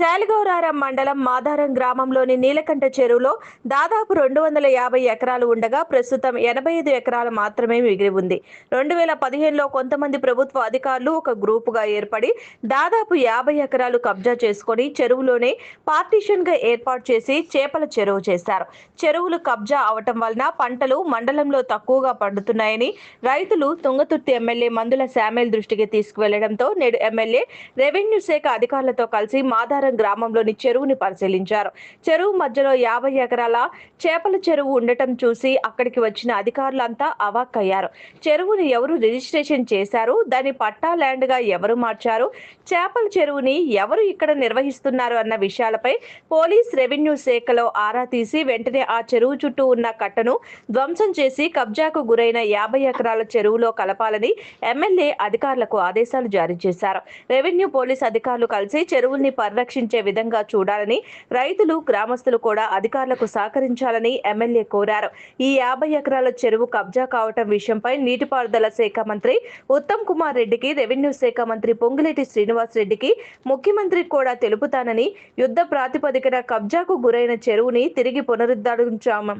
శాలిగౌరారం మండలం మాధారం గ్రామంలోని నీలకంఠ చెరువులో దాదాపు రెండు వందల యాభై ఎకరాలు ఉండగా ప్రస్తుతం ఎనభై ఐదు ఎకరాలు మాత్రమే మిగిలి ఉంది. రెండు వేల పదిహేనులో కొంతమంది ప్రభుత్వ అధికారులు ఒక గ్రూపుగా ఏర్పడి దాదాపు యాభై ఎకరాలు కబ్జా చేసుకొని చెరువులోనే పార్టీషన్గా ఏర్పాటు చేసి చేపల చెరువు చేశారు. చెరువులు కబ్జా అవటం వలన పంటలు మండలంలో తక్కువగా పండుతున్నాయని రైతులు తుంగతుర్తి ఎమ్మెల్యే మందుల శామ్యుల్ దృష్టికి తీసుకువెళ్ళడంతో నేడు ఎమ్మెల్యే రెవెన్యూ శాఖ అధికారులతో కలిసి మాధారం మాదారం గ్రామంలోని చెరువుని పరిశీలించారు. చెరువు మధ్యలో యాభై ఎకరాల చేపల చెరువు ఉండటం చూసి అక్కడికి వచ్చిన అధికారులంతా అవాక్కయ్యారు. చెరువుని ఎవరు రిజిస్ట్రేషన్ చేశారు? దాని పట్టా ల్యాండ్గా ఎవరు మార్చారు? చేపల చెరువుని ఎవరు ఇక్కడ నిర్వహిస్తున్నారు అన్న విషయాలపై పోలీస్ రెవెన్యూ శాఖలో ఆరా తీసి వెంటనే ఆ చెరువు చుట్టూ ఉన్న కట్టను ధ్వంసం చేసి కబ్జాకు గురైన యాభై ఎకరాల చెరువులో కలపాలని ఎమ్మెల్యే అధికారులకు ఆదేశాలు జారీ చేశారు. రెవెన్యూ పోలీస్ అధికారులు కలిసి చెరువుల్ని పరిరక్షించే విధంగా చూడాలని రైతులు గ్రామస్తులు కూడా అధికారులకు సహకరించాలని ఎమ్మెల్యే కోరారు. ఈ యాభై ఎకరాల చెరువు కబ్జా కావటం విషయంపై నీటిపారుదల శాఖ మంత్రి ఉత్తమ్ కుమార్ రెడ్డికి రెవెన్యూ శాఖ మంత్రి పొంగులేటి శ్రీనివాస్ రెడ్డికి ముఖ్యమంత్రి కూడా తెలుపుతానని యుద్ధ ప్రాతిపదికన కబ్జాకు గురైన చెరువుని తిరిగి పునరుద్ధరించాము.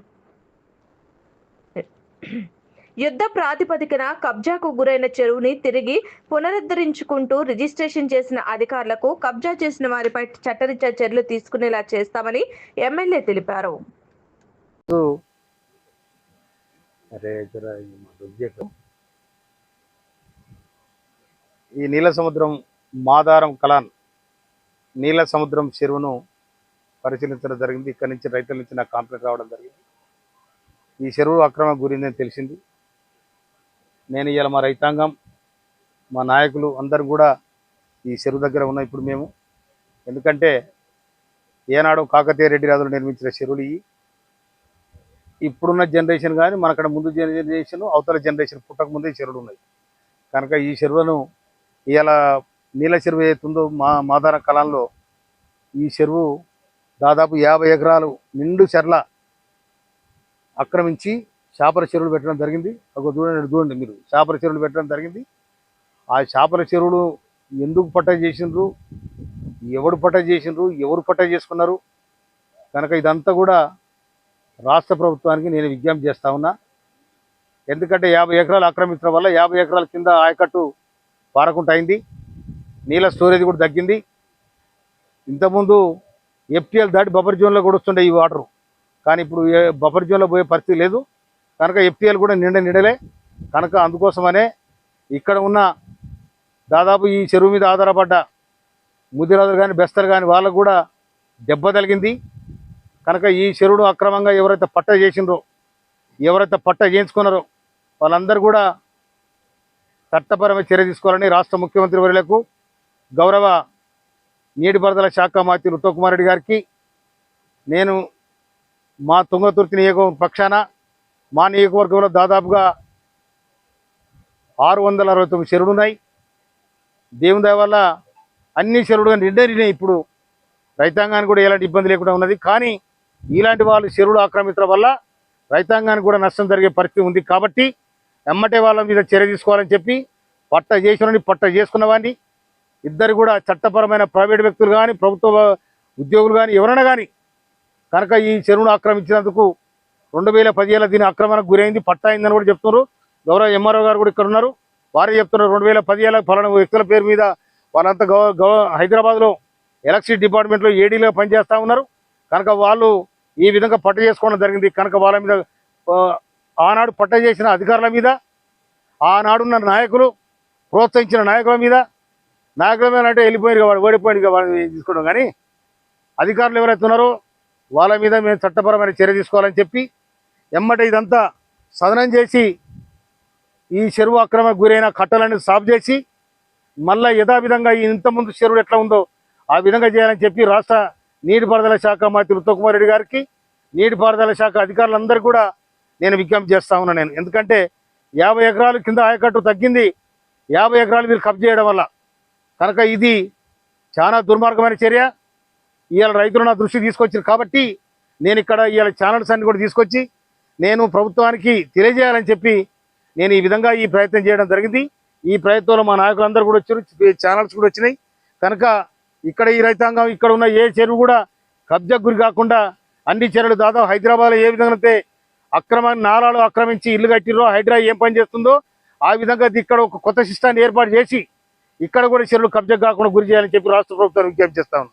యుద్ధ ప్రాతిపదికన కబ్జాకు గురైన చెరువుని తిరిగి పునరుద్ధరించుకుంటూ రిజిస్ట్రేషన్ చేసిన అధికారులకు కబ్జా చేసిన వారిపై చట్టరీత్యా చర్యలు తీసుకునేలా చేస్తామని ఎమ్మెల్యే తెలిపారు. ఈ నీల సముద్రం మాదారం కలాన్ నీల సముద్రం చెరువును పరిశీలించడం జరిగింది. ఇక్కడ నుంచి రైతుల నుంచి నాకు కాంప్లైంట్ రావడం జరిగింది. ఈ చెరువు అక్రమ గురిందని తెలిసింది. నేను ఇవాళ మా రైతాంగం మా నాయకులు అందరు కూడా ఈ చెరువు దగ్గర ఉన్న ఇప్పుడు మేము. ఎందుకంటే ఏనాడు కాకతీయ రెడ్డి రాజులు నిర్మించిన చెరువులు ఇవి. ఇప్పుడున్న జనరేషన్ కానీ మనక్కడ ముందు జనరేషన్ అవతల జనరేషన్ పుట్టక ముందే చెరువులు ఉన్నాయి. కనుక ఈ చెరువులను ఇవాళ నీళ్ళ చెరువు ఏతుందో మా మాదార కాలంలో ఈ చెరువు దాదాపు యాభై ఎకరాలు నిండు చెర్ల ఆక్రమించి చేపల చెరువులు పెట్టడం జరిగింది. ఒక చూడండి చూడండి మీరు. చేపల చెరువులు పెట్టడం జరిగింది. ఆ చేపల చెరువులు ఎందుకు పట్ట చేసిండ్రు? ఎవడు పట్ట చేసిండ్రు? ఎవరు పట్ట చేసుకున్నారు? కనుక ఇదంతా కూడా రాష్ట్ర ప్రభుత్వానికి నేను విజ్ఞప్తి చేస్తా ఉన్నా. ఎందుకంటే యాభై ఎకరాలు ఆక్రమించడం వల్ల యాభై ఎకరాల కింద ఆయకట్టు పారకుండా అయింది. నీళ్ళ స్టోరేజ్ కూడా తగ్గింది. ఇంతకుముందు ఎఫ్టీఎల్ దాటి బఫర్ జోన్లో కూడా వస్తుండే ఈ వాటర్. కానీ ఇప్పుడు ఏ బఫర్ జోన్లో పోయే పరిస్థితి లేదు. కనుక ఎఫ్టీఎల్ కూడా నిండ నిండలే. కనుక అందుకోసమనే ఇక్కడ ఉన్న దాదాపు ఈ చెరువు మీద ఆధారపడ్డ ముదిరాజులు కానీ బెస్తలు కానీ వాళ్ళకు కూడా దెబ్బ తగిలింది. కనుక ఈ చెరువును అక్రమంగా ఎవరైతే పట్ట చేసినారో ఎవరైతే పట్ట చేయించుకున్నారో వాళ్ళందరూ కూడా చట్టపరమైన చర్య తీసుకోవాలని రాష్ట్ర ముఖ్యమంత్రి వర్యులకు గౌరవ నీటిపారుదల శాఖ మాతి ఉత్తమ్ కుమార్ రెడ్డి గారికి నేను మా తుంగతుర్తి నియోగం పక్షాన మా నియోజకవర్గంలో దాదాపుగా ఆరు వందల అరవై తొమ్మిది చెరువులు ఉన్నాయి. దేవుని దయ వల్ల అన్ని చెరువులు నిండినాయి ఇప్పుడు రైతాంగానికి కూడా ఎలాంటి ఇబ్బంది లేకుండా ఉన్నది. కానీ ఇలాంటి వాళ్ళు చెరువులు ఆక్రమించడం వల్ల రైతాంగానికి కూడా నష్టం జరిగే పరిస్థితి ఉంది కాబట్టి ఎమ్మటే వాళ్ళ మీద చర్య తీసుకోవాలని చెప్పి పట్ట చేసిన పట్ట చేసుకున్న వాడిని. ఇద్దరు కూడా చట్టపరమైన ప్రైవేట్ వ్యక్తులు కానీ ప్రభుత్వ ఉద్యోగులు కానీ ఎవరైనా కానీ కనుక ఈ చెరువును ఆక్రమించినందుకు రెండు వేల పదిహేల దీని ఆక్రమణకు గురైంది పట్టా అయిందని కూడా చెప్తున్నారు. గౌరవ ఎంఆర్ఓ గారు కూడా ఇక్కడ ఉన్నారు వారే చెప్తున్నారు రెండు వేల పదిహేల ఫలానా వ్యక్తుల పేరు మీద వాళ్ళంతా గౌ గౌ హైదరాబాద్లో ఎలక్ట్రిసిటీ డిపార్ట్మెంట్లో ఏడీలో పనిచేస్తూ ఉన్నారు. కనుక వాళ్ళు ఈ విధంగా పట్ట చేసుకోవడం జరిగింది. కనుక వాళ్ళ మీద ఆనాడు పట్ట చేసిన అధికారుల మీద ఆనాడున్న నాయకులు ప్రోత్సహించిన నాయకుల మీద నాయకుల మీద అంటే వెళ్ళిపోయారు వాడు ఓడిపోయాడు వాళ్ళని తీసుకోవడం. కానీ అధికారులు ఎవరైతే ఉన్నారో వాళ్ళ మీద మేము చట్టపరమైన చర్య తీసుకోవాలని చెప్పి ఎమ్మట ఇదంతా సదనం చేసి ఈ చెరువు అక్రమ గురైన కట్టలను సాఫ్ చేసి మళ్ళా యథావిధంగా ఈ ఇంతకుముందు చెరువు ఎట్లా ఉందో ఆ విధంగా చేయాలని చెప్పి రాష్ట్ర నీటిపారుదల శాఖ మంత్రి ఉత్తమ్ రెడ్డి గారికి నీటిపారుదల శాఖ అధికారులందరూ కూడా నేను విజ్ఞప్తి చేస్తా ఉన్నాను నేను. ఎందుకంటే యాభై ఎకరాలు కింద ఆయకట్టు తగ్గింది. యాభై ఎకరాలు మీరు కబ్జా చేయడం వల్ల. కనుక ఇది చాలా దుర్మార్గమైన చర్య. ఇవాళ రైతులు నా దృష్టి తీసుకొచ్చారు కాబట్టి నేను ఇక్కడ ఇవాళ ఛానల్స్ అన్ని కూడా తీసుకొచ్చి నేను ప్రభుత్వానికి తెలియజేయాలని చెప్పి నేను ఈ విధంగా ఈ ప్రయత్నం చేయడం జరిగింది. ఈ ప్రయత్నంలో మా నాయకులందరూ కూడా వచ్చారు. ఛానల్స్ కూడా వచ్చినాయి. కనుక ఇక్కడ ఈ రైతాంగం ఇక్కడ ఉన్న ఏ చెరువు కూడా కబ్జాకు గురి కాకుండా అన్ని చెరువులు దాదాపు హైదరాబాద్లో ఏ విధంగా అయితే అక్రమ నారాలు ఆక్రమించి ఇల్లు కట్టిరో హైడ్రా ఏం పని చేస్తుందో ఆ విధంగా ఇక్కడ ఒక కొత్త సిస్టాన్ని ఏర్పాటు చేసి ఇక్కడ కూడా చెరువులు కబ్జా కాకుండా గురి చేయాలని చెప్పి రాష్ట్ర ప్రభుత్వాన్ని విజ్ఞప్తి చేస్తాను